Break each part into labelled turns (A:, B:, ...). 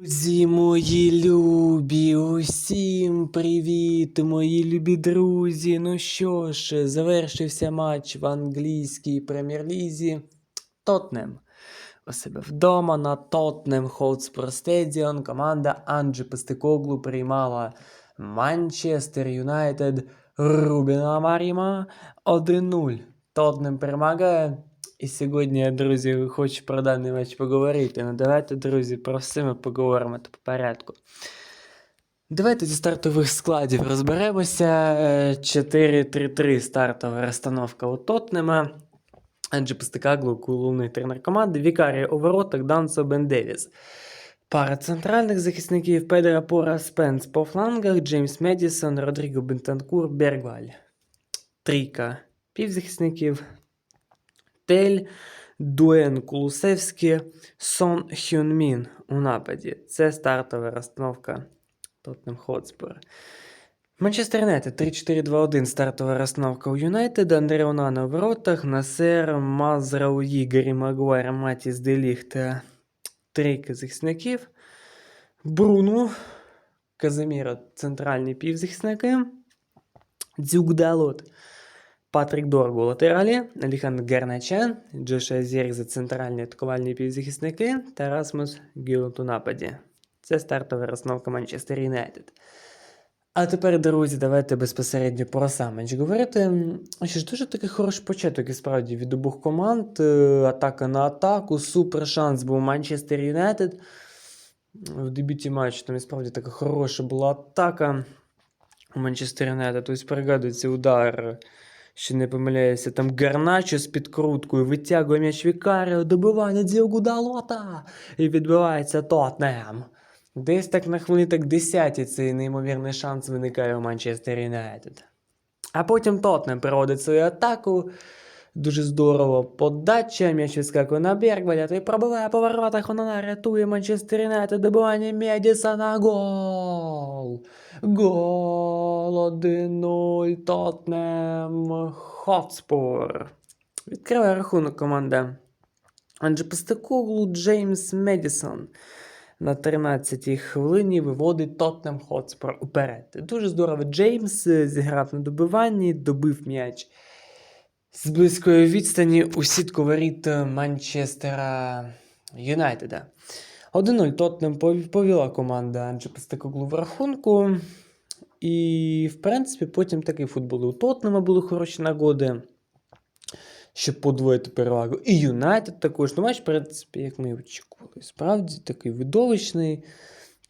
A: Друзі мої любі, усім привіт, мої любі друзі. Ну що ж, завершився матч в англійській прем'єр-лізі. Тотнем. У себе вдома на Тотнем Хотспор Стедіон команда Анджі Пестикоглу приймала Манчестер Юнайтед Рубіна Маріма 1-0. Тотнем перемагає. І сьогодні, друзі, хочу про даний матч поговорити. Ну давайте, друзі, про все ми поговоримо то по порядку. Давайте зі стартових складів розберемося. Е, 4-3-3 стартова розстановка у Тотнема. Анджі Пестикаглу, головний тренер команди, Вікарія у воротах, Дансо Бен Девіс. Пара центральних захисників Педро Пора Спенс по флангах, Джеймс Медісон, Родріго Бентанкур, Бергваль. Трійка півзахисників. Тель, Дуен Кулусевський, Сон Хюнмін у нападі. Це стартова розстановка Тоттенхем Хотспор. Манчестер Юнайтед 3-4-2-1 стартова розстановка у Юнайтед. Андре Онана у воротах, Насер, Мазрауї, Гаррі Магуайр, Матіс Деліг трійка захисників. Бруно, Казиміра центральні півзахисники. Дзюк Далот. Патрік Доргу латералі, Аліхан Герначан, Джоша Зірза центральні атакувальні півзахисники та Расмус Гілот у нападі. Це стартова розновка Манчестер Юнайтед. А тепер, друзі, давайте безпосередньо про сам матч говорити. Що ж дуже такий хороший початок і справді від обох команд. Е, Атака на атаку, супер шанс був Манчестер Юнайтед. В дебюті матчу там і справді така хороша була атака у Манчестер Юнайтед. Тобто пригадується удар що не помиляюся, там Гарначо з підкруткою витягує м'яч Вікаріо, на Діогу Далота і відбивається Тотнем. Десь так на хвилини так 10 цей неймовірний шанс виникає у Манчестер Юнайтед. А потім Тотнем проводить свою атаку. Дуже здорово. Подача, м'яч відскакує на Бергваля, той пробиває по воротах, вона рятує Манчестер Юнайтед, добивання Медісона, гол! Гол 1-0 Тотнем Хотспор. Відкриває рахунок команда. Анджі Пестекоглу Джеймс Медісон на 13-й хвилині виводить Тотнем Хотспор уперед. Дуже здорово. Джеймс е, зіграв на добиванні, добив м'яч з близької відстані у сітку воріт Манчестера Юнайтеда. 1-0 Тотнем пов- повела команда Анджі Пестекоглу в рахунку. І, в принципі, потім такий футбол. У Тотнема були хороші нагоди, щоб подвоїти перевагу. І Юнайтед також. Ну, матч, в принципі, як ми очікували. Справді такий видовищний.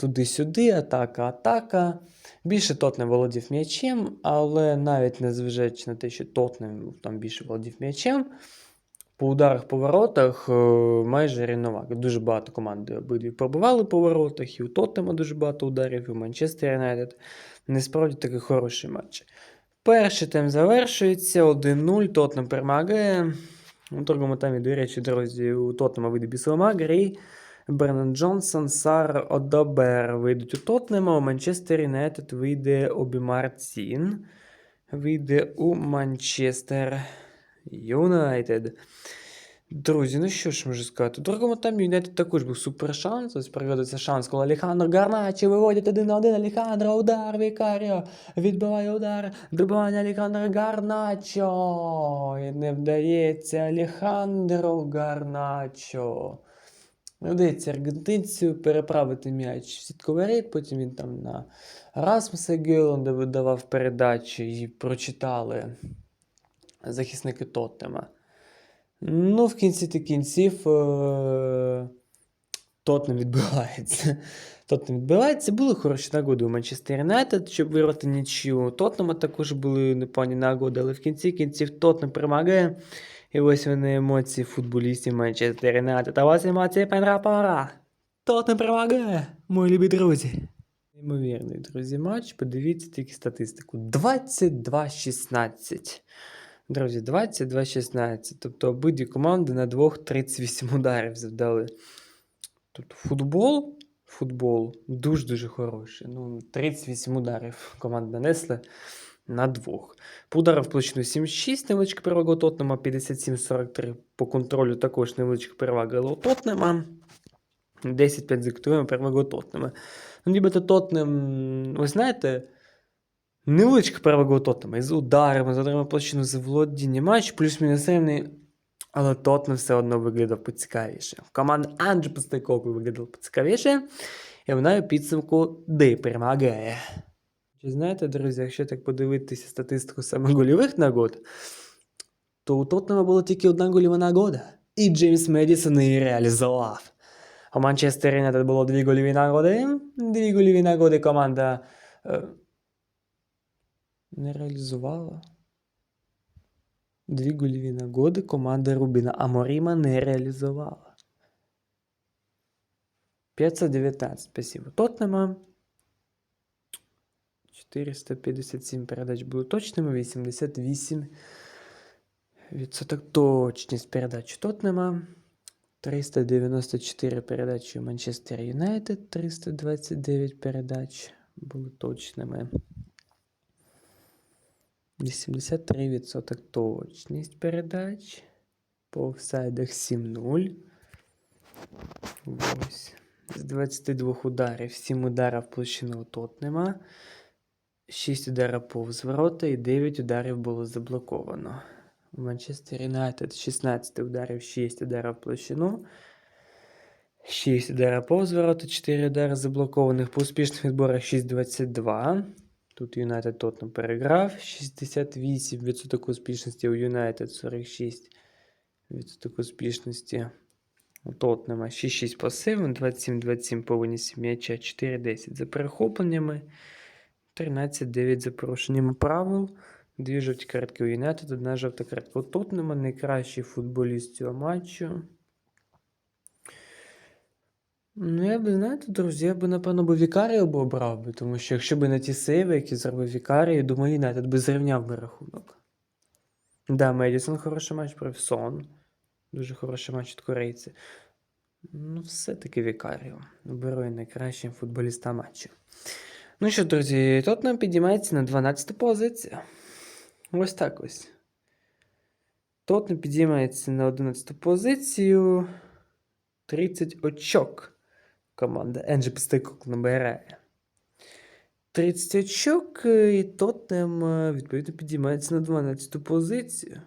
A: Туди-сюди, атака, атака. Більше Тотнем володів м'ячем, але навіть незважаючи на те, що Тотнем там більше володів м'ячем, по ударах по воротах е, майже рівновага. Дуже багато команди обидві пробивали по воротах, і у Тоттема дуже багато ударів, і у Манчестер Юнайтед. Насправді такий хороший матч. Перший тайм завершується 1-0. Тотнем перемагає. У другому таймі, до речі, друзі, у Тотнема вийде Бісома, Грей, Бреннан Джонсон, Сар, Одобер вийдуть у Тотнема, у Манчестер Юнайтед вийде Обімар Цін. Вийде у Манчестер Юнайтед. Друзі, ну що ж можу сказати? Другому таймі Юнайтед також був супер шанс. Ось пригодиться шанс, коли Алехандро Гарначі виводять один на один. Алехандро, удар, Вікаріо. Відбиває удар. Добивання Алехандро Гарначо. І не вдається Алехандро Гарначо. Вдається аргентинцю переправити м'яч в сітковий потім він там на Расмуса Гейланда видавав передачі і прочитали захисники Тоттема. Ну, в кінці та кінців е- Тотнем відбивається. Тотнем відбивається. Були хороші нагоди у Манчестер Юнайтед, щоб вирвати нічю. У Тотнема також були непогані нагоди, але в кінці кінців Тотнем перемагає. І ось вони емоції футболістів Манчестер Юнайтед. А ось емоції Пенра Пора. Тотнем перемагає, мої любі друзі. Неймовірний, друзі, матч. Подивіться тільки статистику. 22-16. Друзі, 22-16. Тобто обидві команди на двох 38 ударів завдали. Тобто футбол, футбол дуже-дуже хороший. Ну, 38 ударів команда нанесли на двох. По ударах площину 7-6, невеличка перевага у Тотнема, 57-43 по контролю також невеличка перевага у Тотнема. 10-5 диктуємо перемогу Тотнема. Ну, нібито Тотнем, ви знаєте, невеличка перевага у Тотнема. Із ударами, з отримав площину за володіння матч, плюс-мінус рівний. Але Тотнем все одно виглядав поцікавіше. Команда Анджі Постайкоку виглядала поцікавіше, і вона у підсумку де перемагає. Чи знаєте, друзі, якщо так подивитися статистику саме гольових нагод, то у Тотнема була тільки одна гольова нагода. І Джеймс Медісон її реалізував. У Манчестер Юнайтед було дві гольові нагоди. Дві гольові нагоди команда е, не реалізувала. Дві гольові нагоди команда Рубіна Аморіма не реалізувала. 519 пасів у. 457 передач були точними, 88 відсоток точність передач Тотнема. 394 передачі у Манчестер Юнайтед, 329 передач були точними. 83% точність передач. По офсайдах 7-0. Ось. З 22 ударів 7 ударів площину у Тотнема. 6 ударів повз ворота і 9 ударів було заблоковано. Манчестер Юнайтед 16 ударів, 6 ударів площину. 6 ударів повз ворота, 4 удари заблокованих по успішних відборах 6-22. Тут Юнайтед Тотнем переграв. 68% успішності у Юнайтед, 46% успішності у Тотнема. 6-6 пасивно, 27-27 по винісі м'яча, 4-10 за перехопленнями, 13-9 за порушеннями правил. Дві жовті картки у Юнайтед, одна жовта картка у Тотнема. Найкращий футболіст цього матчу. Ну, я би, знаєте, друзі, я би, напевно, би Вікарію б обрав би, тому що якщо б не ті сейви, які зробив Вікарію, думаю, Юнайтед би зрівняв би рахунок. Да, Медісон хороший матч провів Сон. Дуже хороший матч від корейця. Ну, все-таки Вікаріо. Беру найкращим футболіста матчу. Ну що, друзі, Тотнем підіймається на 12 позицію. Ось так ось. Тотнем підіймається на 11 позицію. 30 очок. Команда Енджі Пістикок набирає. 30 очок, е, і Тотнем, е, відповідно, підіймається на 12 позицію.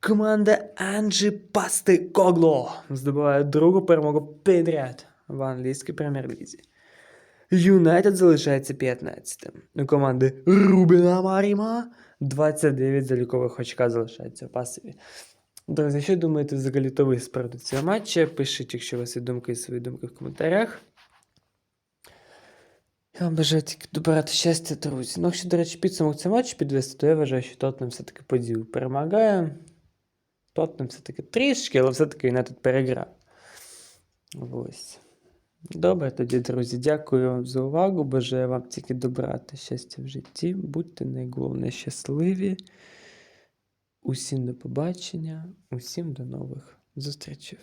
A: Команда Анджі Пастикогло здобуває другу перемогу підряд в англійській прем'єр-лізі. Юнайтед залишається 15-тим. У команди Рубіна Маріма 29 залікових очка залишається в пасиві. Друзі, що думаєте взагалі то ви з приводу цього матча? Пишіть, якщо у вас є думки і свої думки в коментарях. Я вам бажаю тільки добирати щастя, друзі. Ну, якщо, до речі, підсумок цього матчу підвести, то я вважаю, що Тотнем все-таки поділ перемагає. Тотнем все-таки трішки, але все-таки Юнайтед переграв. Ось. Добре, тоді, друзі, дякую вам за увагу. Бажаю вам тільки добрати щастя в житті. Будьте найголовніше щасливі. Усім до побачення, усім до нових зустрічей.